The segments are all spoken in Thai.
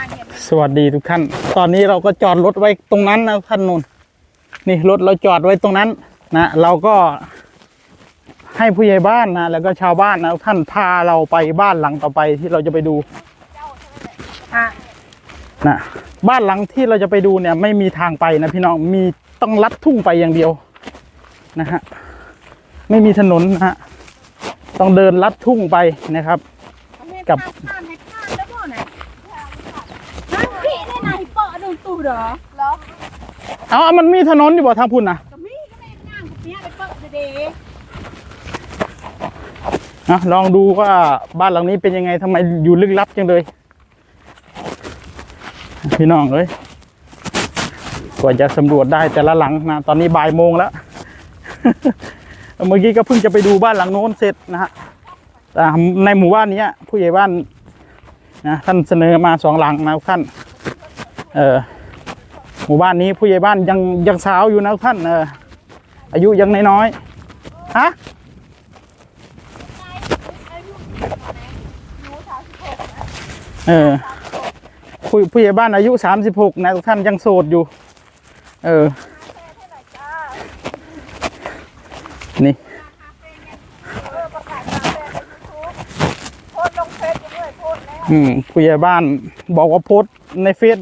างเห็นเลยสวัสดีทุกท่าน ตอนนี้เราก็จอดรถไว้ตรงนั้นนะท่านนุ่นนี่รถเราจอดไว้ตรงนั้นนะเราก็ให้ผู้ใหญ่บ้านนะแล้วก็ชาวบ้านนะท่านพาเราไปบ้านหลังต่อไปที่เราจะไปดูอะนะบ้านหลังที่เราจะไปดูเนี่ย ไม่มีทางไปนะพี่น้องมีต้องลัดทุ่งไปอย่างเดียวนะฮะไม่มีถนนนะฮะต้องเดินลัดทุ่งไปนะครับ กับ ข้ามให้ข้ามแล้วบ่ไหนนั่งพี่ได้ไหนเปาะดูตู เหรอเหรอเอามันมีถนนอยู่บ่ทางพุ่นนะก็มีก็ไม่นั่งเนี้ยไปเปาะเด้นะลองดูว่าบ้านหลังนี้เป็นยังไงทำไมอยู่ลึกลับจังเลย พี่น้องเอ้ยกว่าจะสำรวจได้แต่ละหลังนะ ตอนนี้บ่ายโมงแล้ว เมื่อกี้ก็เพิ่งจะไปดูบ้านหลังโน้นเสร็จนะฮะแต่ในหมู่บ้านเนี้ยผู้ใหญ่บ้านนะท่านเสนอมาสองหลังนะท่าน เออ หมู่บ้านนี้ผู้ใหญ่บ้านยังยังสาวอยู่นะท่านเอออายุยังน้อยๆฮะเออผู้ผู้ใหญ่บ้านอายุสามสิบหกนะทุกท่านยังโสดอยู่ เออ นี่อืมผู้ใหญ่บ้านบอกว่าโพสในเฟซ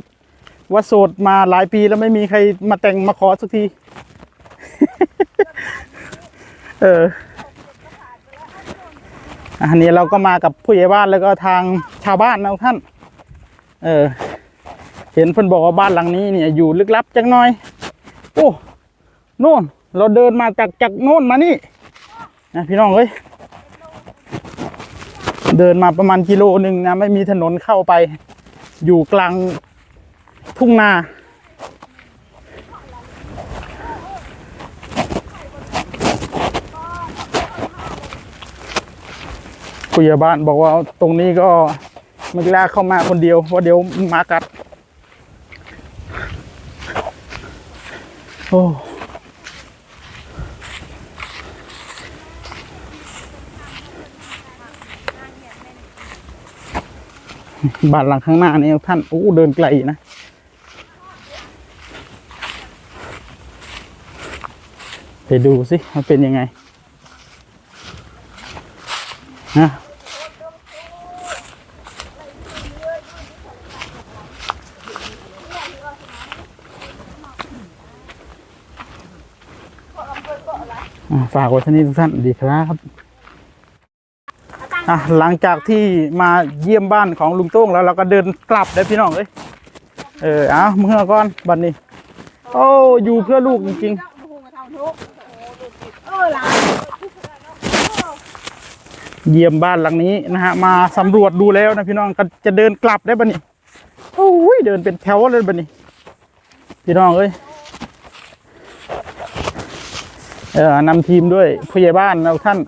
ว่าโสดมาหลายปีแล้วไม่มีใครมาแต่งมาขอสักที เออ อันนี้เราก็มากับผู้ใหญ่บ้านแล้วก็ทางชาวบ้านนะท่าน เออ เห็นเพิ่นบอกว่าบ้านหลังนี้เนี่ยอยู่ลึกลับจังหน่อย โอ้ โน่น เราเดินมาจากจากโน่นมานี่นะพี่น้องเอ้ย เดินมาประมาณกิโลหนึ่งนะไม่มีถนนเข้าไป อยู่กลาง ทุ่งนา ผู้ใหญ่บ้านบอกว่าตรงนี้ก็ไม่กล้าเข้ามาคนเดียวเพราะเดี๋ยวมากัด โอ้บ้านหลังข้างหน้านี่ท่านโอ้เดินไกลนะ ไปดูสิมันเป็นยังไงนะฝากไว้ที่นี่ทุกท่านดีครับอะหลังจากที่มาเยี่ยมบ้านของลุงโต้งแล้วเราก็เดินกลับได้พี่น้องเอ้ยเออเอาเมื่อก่อนบัดนี้ โอ้อยู่เพื่อลูกจริงๆ เยี่ยมบ้านหลังนี้นะฮะ มาสำรวจดูแล้วนะพี่น้องก็จะเดินกลับได้บัดนี้โอ้ยเดินเป็นแถวเลยบัดนี้พี่น้องเอ้ยเออนำทีมด้วยผู้ใหญ่บ้านเราท่าน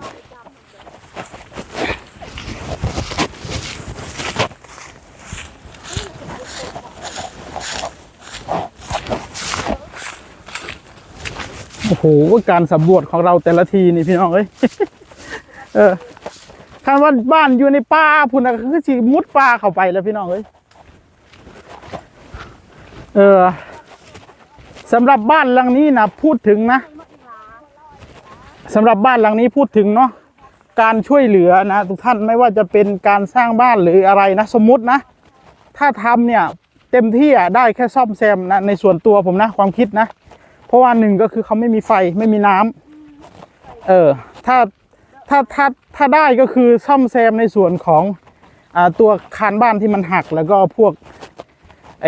โอ้โหการสำรวจของเราแต่ละทีนี่พี่น้องเอ้ยเออคำว่าบ้านอยู่ในป่าพุ่นนะคือสิมุดป่าเข้าไปแล้วพี่น้องเอ้ยเออสำหรับบ้านหลังนี้นะพูดถึงนะสำหรับบ้านหลังนี้พูดถึงเนาะการช่วยเหลือนะทุกท่านไม่ว่าจะเป็นการสร้างบ้านหรืออะไรนะ สมมตินะ ถ้าทำเนี่ย เต็มที่อะได้แค่ซ่อมแซมนะในส่วนตัวผมนะ ความคิดนะ เพราะว่าหนึ่งก็คือเขาไม่มีไฟไม่มีน้ำเออถ้าถ้าถ้าถ้าได้ก็คือซ่อมแซมในส่วนของอ่าตัวคานบ้านที่มันหักแล้วก็พวกไอ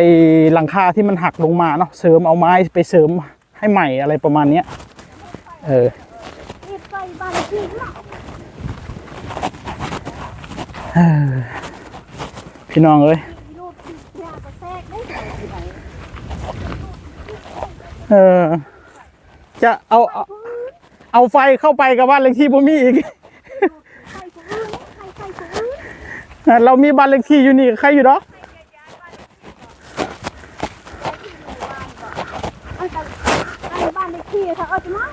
หลังคาที่มันหักลงมาเนาะเสริมเอาไม้ไปเสริมให้ใหม่อะไรประมาณเนี้ยเออพี่ละพี่น้องเอ้ย ลูกที่ยากระแทกได้ที่ไหน เออ จะเอา เอาไฟเข้าไปกับบ้านเลขที่บ่มีอีก เรามีบ้านเลขที่อยู่นี่ ใครอยู่เนาะเอาแต่ไอ้บ้านเลขที่เขาเอาจะมา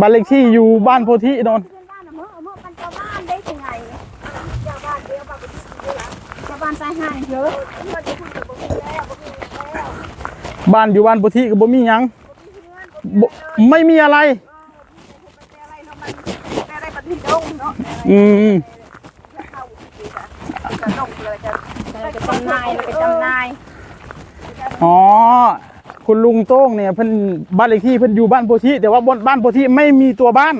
บ้านเลขที่อยู่บ้านโพธิโดนเพื่อนบ้านเมื่อเมื่อมันเจ้าบ้านได้ยังไงเจ้าบ้านเดียวบ้านเลขที่เดียวเจ้าบ้านานตายเยอะ บ้านอยู่บ้านปุถิก็บ่มีหยังบ่ไม่มีอะไร แต่ได้ปฏิดงเนาะอืมจะลงเลยจะจะจำนายแล้วไปจำนายอ๋อ คุณลุงโต้งเนี่ยเพิ่นบ้านเลขที่เพิ่นอยู่บ้านโพธิแต่ว่าบนบ้านโพธิไม่มีตัวบ้าน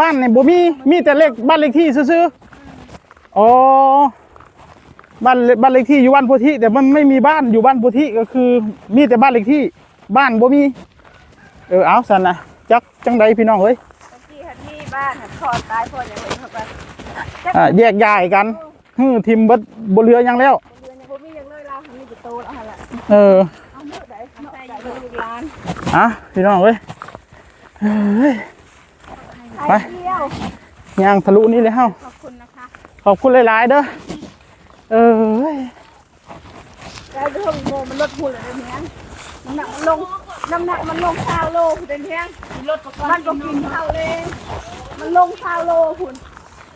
บ้านเนี่ยบ่มีมีแต่เลขบ้านเลขที่ซื่อๆอ๋อ บ้านเลบ้านเลขที่อยู่บ้านโพธิแต่มันไม่มีบ้านอยู่บ้านโพธิก็คือ มีแต่บ้านเลขที่บ้านบ่มี เออเอาสันนะจักจังใดพี่น้องเอ้ยที่ฮันนี่บ้านคอตายพ่ออย่างไรเข้าไปอ่าแยกย้ายกันฮึมทิมเบิดบ่เหลือหยังแล้วเดือนยังบ่มีอย่างเลยเราฮันนี่จะโตแล้วฮะล่ะเออเอาเมื่อไหร่ทำใจอยู่ลูกหลานอะพี่น้องเอ้ยเฮ้ยไปเที่ยวย่างทะลุนี่เลยเฮาขอบคุณนะคะขอบคุณหลายๆเด้อ เออแล้วเรื่องโมมันลดหุ่นเลยเนี้ยน้ำหนักมันลง น้ำหนักมันลงชาวโลเป็นเพียงลดมันก็กินข้าวเลย มันลงชาวโลคุณ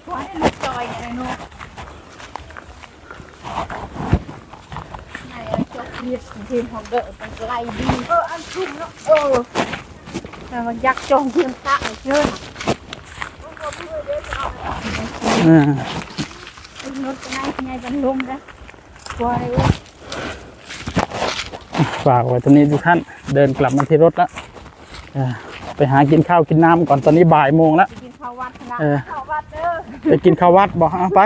ขอให้ลูกจอยไอ้หนูไหนอะจกเรียดทีมของเด้อมันไกลดีเอออันชุ่มเนาะเออแต่มันยักจองเพียงตาไอ้เชิญอ่า ไอ้รถไงไงจะลงนะกลัวอะไรวะฝากไว้ตรงนี้ทุกท่าน เดินกลับมาที่รถแล้วไปหากินข้าวกินน้ำก่อนตอนนี้บ่ายโมงแล้วกินข้าววัดนะข้าววัดเด้อไปกินข้าววัดบอกเอาไป